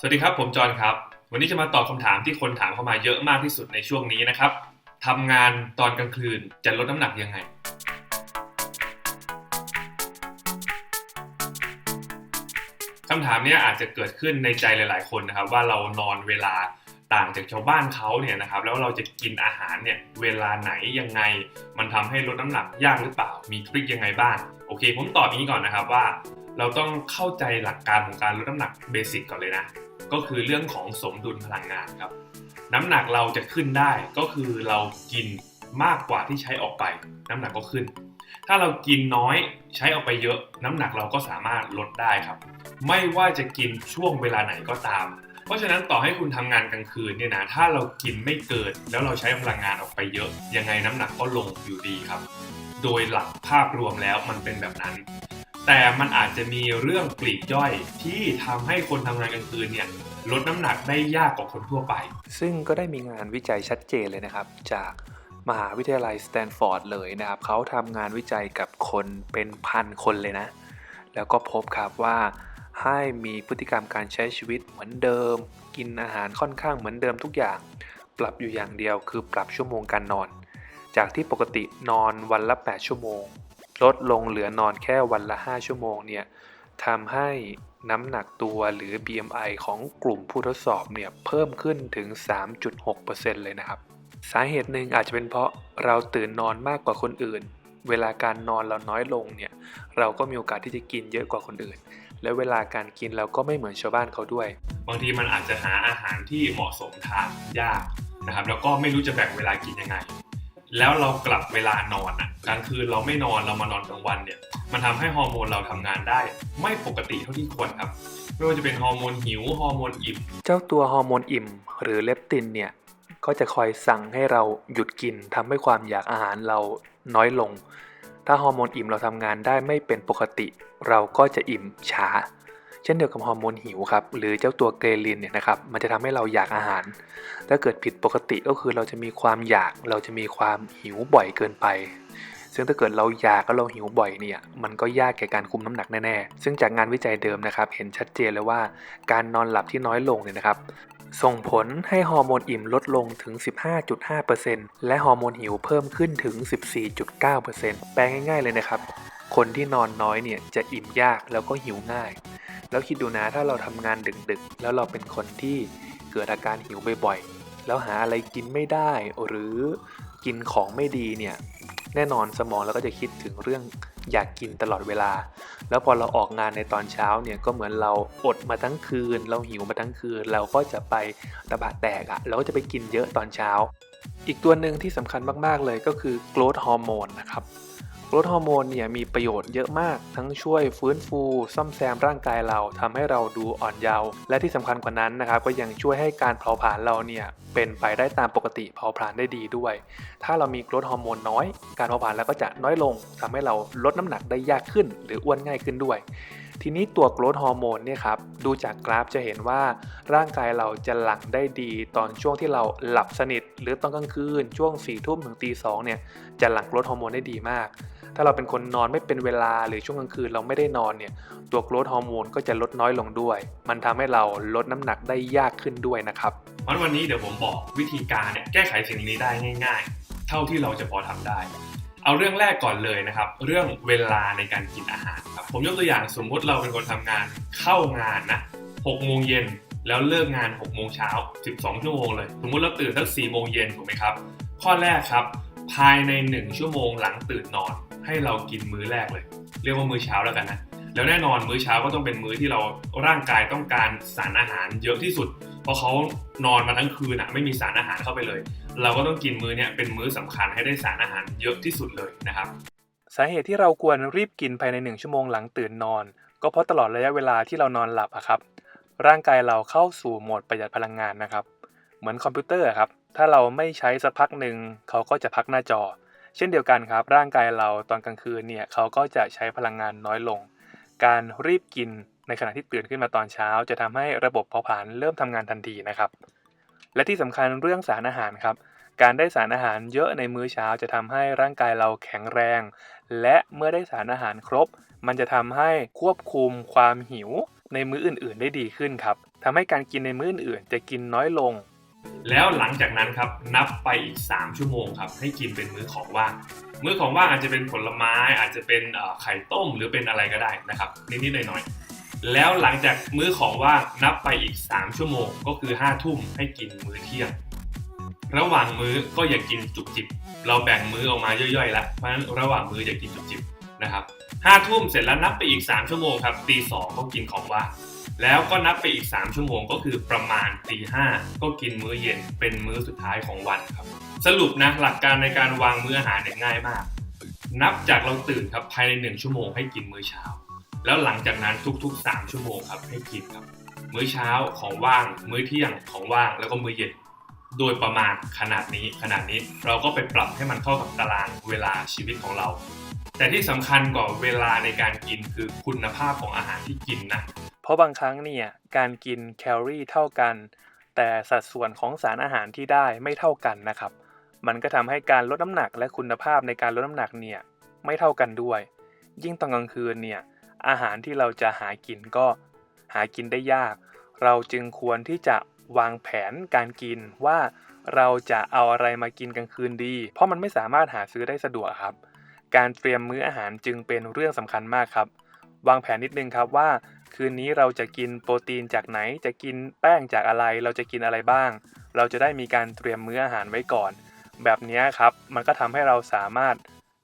สวัสดีครับ ผมจอห์นครับ วันนี้จะมาตอบคำถามที่คนถามเข้ามาเยอะมากที่สุดในช่วงนี้นะครับทำงานตอนกลางคืนจะลดน้ำหนักยังไง คำถามนี้อาจจะเกิดขึ้นในใจหลาย ๆ คนนะครับ ว่าเรานอนเวลาต่างจากชาวบ้านเขาเนี่ยนะครับ แล้วเราจะกินอาหารเนี่ยเวลาไหนยังไง มันทำให้ลดน้ำหนักยากหรือเปล่า มีทริคยังไงบ้าง โอเค ผมตอบอย่างนี้ก่อนนะครับว่า เราต้องเข้าใจหลักการของการลดน้ำหนักเบสิกก่อนเลยนะ ก็คือเรื่องของสมดุลพลังงานครับ น้ำหนักเราจะขึ้นได้ก็คือเรากินมากกว่าที่ใช้ออกไป น้ำหนักก็ขึ้น ถ้าเรากินน้อยใช้ออกไปเยอะ น้ำหนักเราก็สามารถลดได้ครับ ไม่ว่าจะกินช่วงเวลาไหนก็ตาม เพราะฉะนั้นต่อให้คุณทำงานกลางคืนเนี่ยนะถ้าเรากินไม่เกินแล้วเราใช้พลังงานออกไปเยอะ ยังไงน้ำหนักก็ลงอยู่ดีครับ โดยหลักภาพรวมแล้วมันเป็นแบบนั้น แต่มันอาจจะมีเรื่องปลีกย่อยที่ทำให้คนทำงานกลางคืนเนี่ยลดน้ำหนักได้ยากกว่าคนทั่วไป ซึ่งก็ได้มีงานวิจัยชัดเจนเลยนะครับ จากมหาวิทยาลัยสแตนฟอร์ดเลยนะครับเขาทำงานวิจัยกับคนเป็นพันคนเลยนะ แล้วก็พบครับว่าให้มีพฤติกรรมการใช้ชีวิตเหมือนเดิม กินอาหารค่อนข้างเหมือนเดิมทุกอย่าง ปรับอยู่อย่างเดียวคือปรับชั่วโมงการนอน จากที่ปกตินอนวันละ 8 ชั่วโมง ลดลงเหลือนอนแค่วันละ 5 ชั่วโมงเนี่ยทำให้น้ำหนักตัวหรือ BMI ของกลุ่มผู้ทดสอบเนี่ยเพิ่มขึ้นถึง 3.6%เลยนะครับ สาเหตุหนึ่งอาจจะเป็นเพราะเราตื่นนอนมากกว่าคนอื่น เวลาการนอนเราน้อยลงเนี่ยเราก็มีโอกาสที่จะกินเยอะกว่าคนอื่น และเวลาการกินเราก็ไม่เหมือนชาวบ้านเขาด้วย บางทีมันอาจจะหาอาหารที่เหมาะสมทานยากนะครับแล้วก็ไม่รู้จะแบ่งเวลากินยังไง แล้วเรากลับเวลานอนอะกลางคืนเราไม่นอนเรามานอนกลางวันเนี่ย มันทำให้ฮอร์โมนเราทำงานได้ ไม่ปกติเท่าที่ควรครับ ไม่ว่าจะเป็นฮอร์โมนหิวฮอร์โมนอิ่ม เจ้าตัวฮอร์โมนอิ่ม หรือเลปตินเนี่ยก็จะคอยสั่งให้เราหยุดกินทำให้ความอยากอาหารเราน้อยลง ถ้าฮอร์โมนอิ่มเราทำงานได้ไม่เป็นปกติ เราก็จะอิ่มช้า เช่นเดียวกับฮอร์โมนหิวครับหรือเจ้าตัวเกรลินเนี่ยนะครับมันจะทำให้เราอยากอาหาร ถ้าเกิดผิดปกติก็คือเราจะมีความอยากเราจะมีความหิวบ่อยเกินไป ซึ่งถ้าเกิดเราอยากแล้วเราหิวบ่อยเนี่ยมันก็ยากแก่การคุมน้ำหนักแน่ๆซึ่งจากงานวิจัยเดิมนะครับเห็นชัดเจนเลยว่าการนอนหลับที่น้อยลงเนี่ยนะครับส่งผลให้ฮอร์โมนอิ่มลดลงถึง 15.5%และฮอร์โมนหิวเพิ่มขึ้นถึง 14.9%แปลง่ายๆเลยนะครับ คนที่นอนน้อยเนี่ยจะอิ่มยากแล้วก็หิวง่าย แล้วคิดดูนะถ้าเราทำงานดึกๆ แล้วเราเป็นคนที่เกิดอาการหิวบ่อยๆ แล้วหาอะไรกินไม่ได้ หรือกินของไม่ดีเนี่ยแน่นอนสมองเราก็จะคิดถึงเรื่องอยากกินตลอดเวลา แล้วพอเราออกงานในตอนเช้าเนี่ยก็เหมือนเราอดมาทั้งคืน เราหิวมาทั้งคืน เราก็จะไปตะบะแตกอะ่ะเราก็จะไปกินเยอะตอนเช้า อีกตัวหนึ่งที่สำคัญมากๆเลยก็คือ growth hormone นะครับ ลดฮอร์โมนเนี่ยมีประโยชน์เยอะมาก ทั้งช่วยฟื้นฟู ซ่อมแซมร่างกายเราทำให้เราดูอ่อนเยาว์และที่สำคัญกว่านั้นนะครับ ก็ยังช่วยให้การเผาผลาญเราเนี่ยเป็นไปได้ตามปกติเผาผลาญได้ดีด้วย ถ้าเรามีกรดฮอร์โมนน้อย การเผาผลาญเราก็จะน้อยลงทำให้เราลดน้ำหนักได้ยากขึ้น หรืออ้วนง่ายขึ้นด้วย ทีนี้ตัว growth hormone เนี่ยครับดูจากกราฟจะเห็นว่าร่างกายเราจะหลั่งได้ดีตอนช่วงที่เราหลับสนิท หรือตอนกลางคืนช่วง4ี่ทุ่มถึงตีสองเนี่ยจะหลั่ง growth hormone ได้ดีมาก ถ้าเราเป็นคนนอนไม่เป็นเวลาหรือช่วงกลางคืนเราไม่ได้นอนเนี่ยตัว growth hormone ก็จะลดน้อยลงด้วย มันทำให้เราลดน้ำหนักได้ยากขึ้นด้วยนะครับเพราะวันนี้เดี๋ยวผมบอกวิธีการแก้ไขสิ่งนี้ได้ง่าย ๆ เท่าที่เราจะพอทำได้ เอาเรื่องแรกก่อนเลยนะครับ เรื่องเวลาในการกินอาหารครับผมยกตัวอย่างสมมติเราเป็นคนทำงานเข้างานนะ6โมงเย็นแล้วเลิกงาน6โมงเช้า12 ชั่วโมงเลย สมมติเราตื่นสัก4โมงเย็นถูกไหมครับ ข้อแรกครับ ภายใน 1 ชั่วโมงหลังตื่นนอน ให้เรากินมื้อแรกเลย เรียกว่ามื้อเช้าแล้วกันนะ แล้วแน่นอนมื้อเช้าก็ต้องเป็นมื้อที่เราร่างกายต้องการสารอาหารเยอะที่สุด เพราะเขานอนมาทั้งคืนอะไม่มีสารอาหารเข้าไปเลย เราก็ต้องกินมื้อเนี่ยเป็นมื้อสำคัญให้ได้สารอาหารเยอะที่สุดเลยนะครับ สาเหตุที่เราควรรีบกินภายใน 1 ชั่วโมงหลังตื่นนอน ก็เพราะตลอดระยะเวลาที่เรานอนหลับอะครับ ร่างกายเราเข้าสู่โหมดประหยัดพลังงานนะครับ เหมือนคอมพิวเตอร์ครับ ถ้าเราไม่ใช้สักพักหนึ่งเขาก็จะพักหน้าจอ เช่นเดียวกันครับ ร่างกายเราตอนกลางคืนเนี่ยเขาก็จะใช้พลังงานน้อยลง การรีบกินในขณะที่ตื่นขึ้นมาตอนเช้า จะทำให้ระบบเผาผลาญเริ่มทำงานทันทีนะครับ และที่สำคัญเรื่องสารอาหารครับ การได้สารอาหารเยอะในมื้อเช้าจะทำให้ร่างกายเราแข็งแรง และเมื่อได้สารอาหารครบ มันจะทำให้ควบคุมความหิวในมื้ออื่น ๆ ได้ดีขึ้นครับทำให้การกินในมื้ออื่นๆจะกินน้อยลง แล้วหลังจากนั้นครับนับไปอีก 3 ชั่วโมงครับให้กินเป็นมื้อของว่างมื้อของว่างอาจจะเป็นผลไม้อาจจะเป็นไข่ต้มหรือเป็นอะไรก็ได้นะครับนิดๆหน่อยๆ แล้วหลังจากมื้อของว่างนับไปอีก 3 ชั่วโมง ก็คือ5ทุ่มให้กินมื้อเที่ยง ระหว่างมื้อก็อย่ากินจุกจิบ เราแบ่งมื้อออกมาย่อยๆแล้วเพราะฉะนั้นระหว่างมื้ออย่ากินจุกจิบนะครับห้าทุ่มเสร็จแล้วนับไปอีก 3 ชั่วโมงครับตีสองก็กินของว่างแล้วก็นับไปอีก 3 ชั่วโมงก็คือประมาณตีห้าก็กินมื้อเย็นเป็นมื้อสุดท้ายของวันครับ สรุปนะหลักการในการวางมื้ออาหารเนี่ยง่ายมาก นับจากเราตื่นครับภายใน 1 ชั่วโมงให้กินมื้อเช้า แล้วหลังจากนั้นทุกๆ 3 ชั่วโมงครับให้กินครับ มื้อเช้าของว่าง มื้อเที่ยงของว่างแล้วก็มื้อเย็น โดยประมาณขนาดนี้ขนาดนี้เราก็ไปปรับให้มันเข้ากับตารางเวลาชีวิตของเรา แต่ที่สำคัญกว่าเวลาในการกินคือคุณภาพของอาหารที่กินนะเพราะบางครั้งเนี่ยการกินแคลอรี่เท่ากัน แต่สัดส่วนของสารอาหารที่ได้ไม่เท่ากันนะครับ มันก็ทำให้การลดน้ำหนักและคุณภาพในการลดน้ำหนักเนี่ยไม่เท่ากันด้วย ยิ่งตอนกลางคืนเนี่ย อาหารที่เราจะหากินก็หากินได้ยาก เราจึงควรที่จะวางแผนการกินว่าเราจะเอาอะไรมากินกลางคืนดี เพราะมันไม่สามารถหาซื้อได้สะดวกครับ การเตรียมมื้ออาหารจึงเป็นเรื่องสำคัญมากครับ วางแผนนิดนึงครับว่า คืนนี้เราจะกินโปรตีนจากไหน จะกินแป้งจากอะไร เราจะกินอะไรบ้าง เราจะได้มีการเตรียมมื้ออาหารไว้ก่อน แบบนี้ครับ มันก็ทำให้เราสามารถ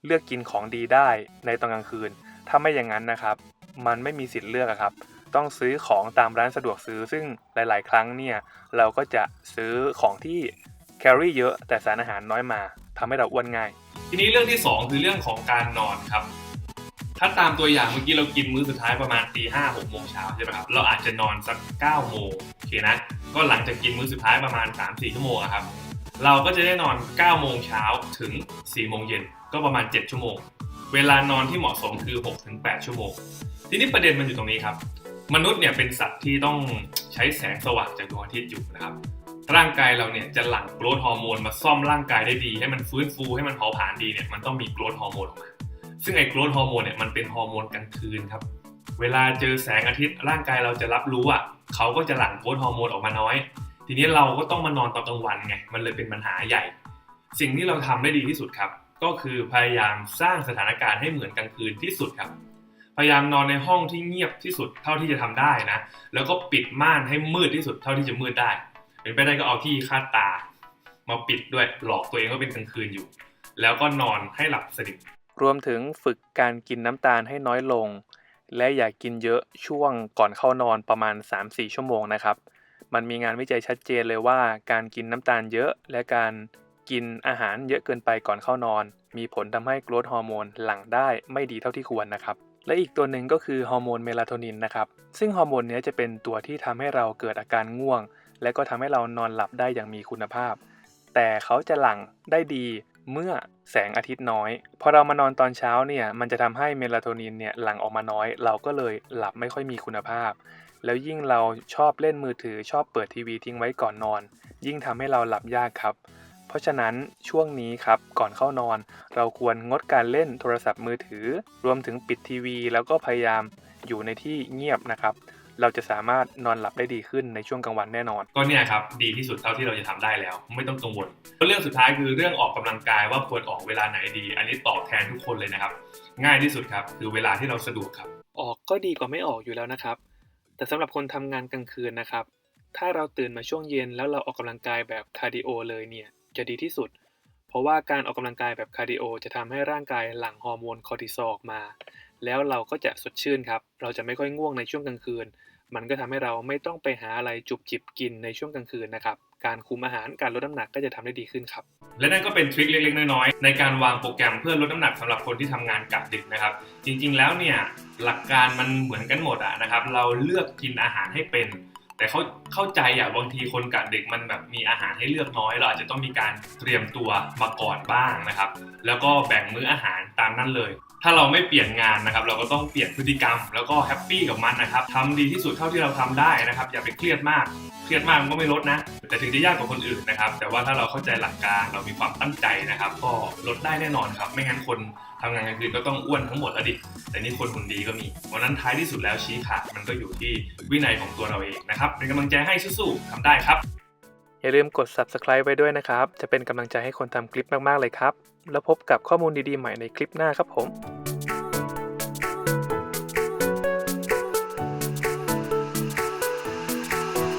เลือกกินของดีได้ในตอนกลางคืน ถ้าไม่อย่างนั้นนะครับ มันไม่มีสิทธิ์เลือกครับ ต้องซื้อของตามร้านสะดวกซื้อ ซึ่งหลาย ๆ ครั้งเนี่ยเราก็จะซื้อของที่แคลอรี่เยอะแต่สารอาหารน้อยมาทำให้เราอ้วนง่าย ทีนี้เรื่องที่ 2 คือเรื่องของการนอนครับ ถ้าตามตัวอย่างเมื่อกี้เรากินมื้อสุดท้ายประมาณตีห้าหกโมงเช้าใช่ไหมครับเราอาจจะนอนสัก9ก้าโมงโอเคนะก็หลังจากกินมื้อสุดท้ายประมาณ 3-4 ชั่วโมงครับเราก็จะได้นอน9โมงเช้าถึง4โมงเย็นก็ประมาณ 7 ชั่วโมง เวลานอนที่เหมาะสมคือ 6-8 ชั่วโมง ทีนี้ประเด็นมันอยู่ตรงนี้ครับ มนุษย์เนี่ยเป็นสัตว์ที่ต้องใช้แสงสว่างจากดวงอาทิตย์อยู่นะครับ ร่างกายเราเนี่ยจะหลั่งโกรทฮอร์โมนมาซ่อมร่างกายได้ดี ให้มันฟื้นฟูให้มันเผาผลาญดีเนี่ยมันต้องมีโกรทฮอร์โมนออกมา ซึ่งไอ้โกรทฮอร์โมนเนี่ยมันเป็นฮอร์โมนกลางคืนครับ เวลาเจอแสงอาทิตย์ร่างกายเราจะรับรู้อะเขาก็จะหลั่งโกรทฮอร์โมนออกมาน้อย ทีนี้เราก็ต้องมานอนตอนกลางวันไง มันเลยเป็นปัญหาใหญ่ สิ่งที่เราทำได้ดีที่สุดครับ ก็คือพยายามสร้างสถานการณ์ให้เหมือนกลางคืนที่สุดครับ พยายามนอนในห้องที่เงียบที่สุดเท่าที่จะทำได้นะ แล้วก็ปิดม่านให้มืดที่สุดเท่าที่จะมืดได้ เป็นไปได้ก็เอาที่คาดตา มาปิดด้วยหลอกตัวเองว่าเป็นกลางคืนอยู่ แล้วก็นอนให้หลับสนิทรวมถึงฝึกการกินน้ำตาลให้น้อยลง และอย่ากกินเยอะช่วงก่อนเข้านอนประมาณ 3-4 ชั่วโมงนะครับ มันมีงานวิจัยชัดเจนเลยว่า การกินน้ำตาลเยอะและการ กินอาหารเยอะเกินไปก่อนเข้านอน มีผลทำให้กรทฮอร์โมนหลั่งได้ไม่ดีเท่าที่ควรนะครับ และอีกตัวหนึ่งก็คือฮอร์โมนเมลาโทนินนะครับ ซึ่งฮอร์โมนนี้จะเป็นตัวที่ทำให้เราเกิดอาการง่วง และก็ทำให้เรานอนหลับได้อย่างมีคุณภาพ แต่เขาจะหลั่งได้ดีเมื่อแสงอาทิตย์น้อย พอเรามานอนตอนเช้าเนี่ยมันจะทำให้เมลาโทนินเนี่ยหลั่งออกมาน้อย เราก็เลยหลับไม่ค่อยมีคุณภาพ แล้วยิ่งเราชอบเล่นมือถือชอบเปิดทีวีทิ้งไว้ก่อนนอน ยิ่งทำให้เราหลับยากครับ เพราะฉะนั้นช่วงนี้ครับก่อนเข้านอน เราควรงดการเล่นโทรศัพท์มือถือ รวมถึงปิดทีวี แล้วก็พยายามอยู่ในที่เงียบนะครับเราจะสามารถนอนหลับได้ดีขึ้นในช่วงกลางวันแน่นอน ก็เนี่ยครับ ดีที่สุดเท่าที่เราจะทำได้แล้ว ไม่ต้องกังวลเรื่องสุดท้ายคือเรื่องออกกำลังกายว่าควรออกเวลาไหนดี อันนี้ตอบแทนทุกคนเลยนะครับ ง่ายที่สุดครับ คือเวลาที่เราสะดวกครับ ออกก็ดีกว่าไม่ออกอยู่แล้วนะครับ แต่สำหรับคนทำงานกลางคืนนะครับ ถ้าเราตื่นมาช่วงเย็นแล้วเราออกกำลังกายแบบคาร์ดิโอเลยเนี่ย จะดีที่สุด เพราะว่าการออกกำลังกายแบบคาร์ดิโอจะทำให้ร่างกายหลั่งฮอร์โมนคอร์ติซอลออกมา แล้วเราก็จะสดชื่นครับ เราจะไม่ค่อยง่วงในช่วงกลางคืน มันก็ทำให้เราไม่ต้องไปหาอะไรจุบจิบกินในช่วงกลางคืนนะครับ การคุมอาหารการลดน้ำหนักก็จะทำได้ดีขึ้นครับ และนั่นก็เป็นทริคเล็กๆน้อยๆในการวางโปรแกรมเพื่อลดน้ำหนักสำหรับคนที่ทำงานกะดึกนะครับ จริงๆแล้วเนี่ยหลักการมันเหมือนกันหมดอะนะครับ เราเลือกกินอาหารให้เป็น แต่เขาเข้าใจอะบางทีคนกะดึกมันแบบมีอาหารให้เลือกน้อยเราอาจจะต้องมีการเตรียมตัวมาก่อนบ้างนะครับ แล้วก็แบ่งมื้ออาหารตามนั้นเลย ถ้าเราไม่เปลี่ยนงานนะครับ เราก็ต้องเปลี่ยนพฤติกรรม แล้วก็แฮปปี้กับมันนะครับทำดีที่สุดเท่าที่เราทำได้นะครับ อย่าไปเครียดมาก เครียดมากมันก็ไม่ลดนะ แต่ถึงจะยากกว่าคนอื่นนะครับ แต่ว่าถ้าเราเข้าใจหลักการเรามีความตั้งใจนะครับ ก็ลดได้แน่นอนครับ ไม่งั้นคนทำงานกลางคืนก็ต้องอ้วนทั้งหมดแล้วดิแต่นี่คนหุ่นดีก็มีวันนั้นท้ายที่สุดแล้วชี้ขาดมันก็อยู่ที่วินัยของตัวเราเองนะครับเป็นกำลังใจให้สู้ๆทำได้ครับ อย่าลืมกด subscribe ไว้ด้วยนะครับ จะเป็นกำลังใจให้คนทำคลิปมากๆเลยครับ แล้วพบกับข้อมูลดีๆใหม่ในคลิปหน้าครับผม